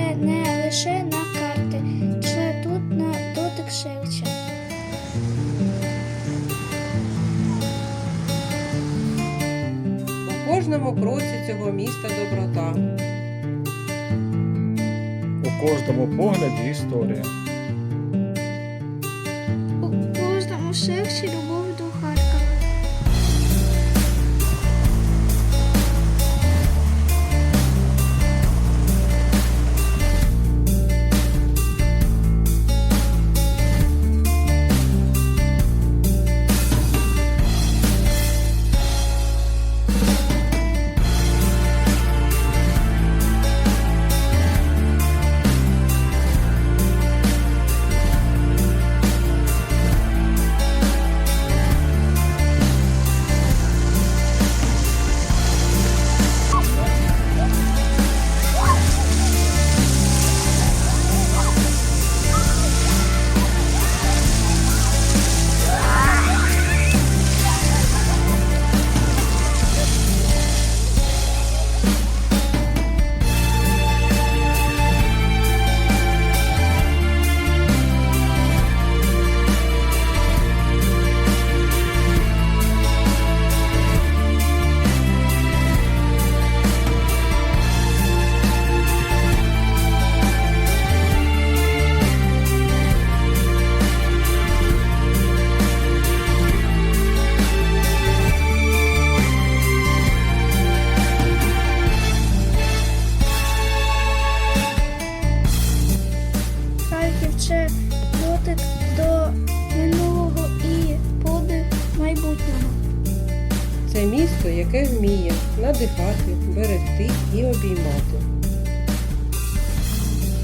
лише на карти, чи тут на дотик шевча. У кожному кроці цього міста доброта. У кожному погляді історія. У кожному серці любов дотик до минулого і подих майбутнього. Це місто, яке вміє надихати, берегти і обіймати,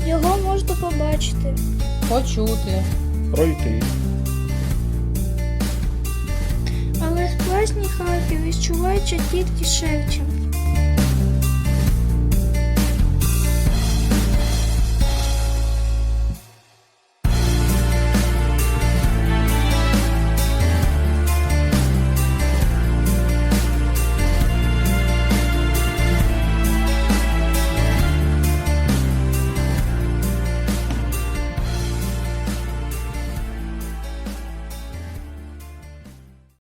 Його можна побачити. почути, Пройти. Але справжній Харків відчувається тільки шевчем.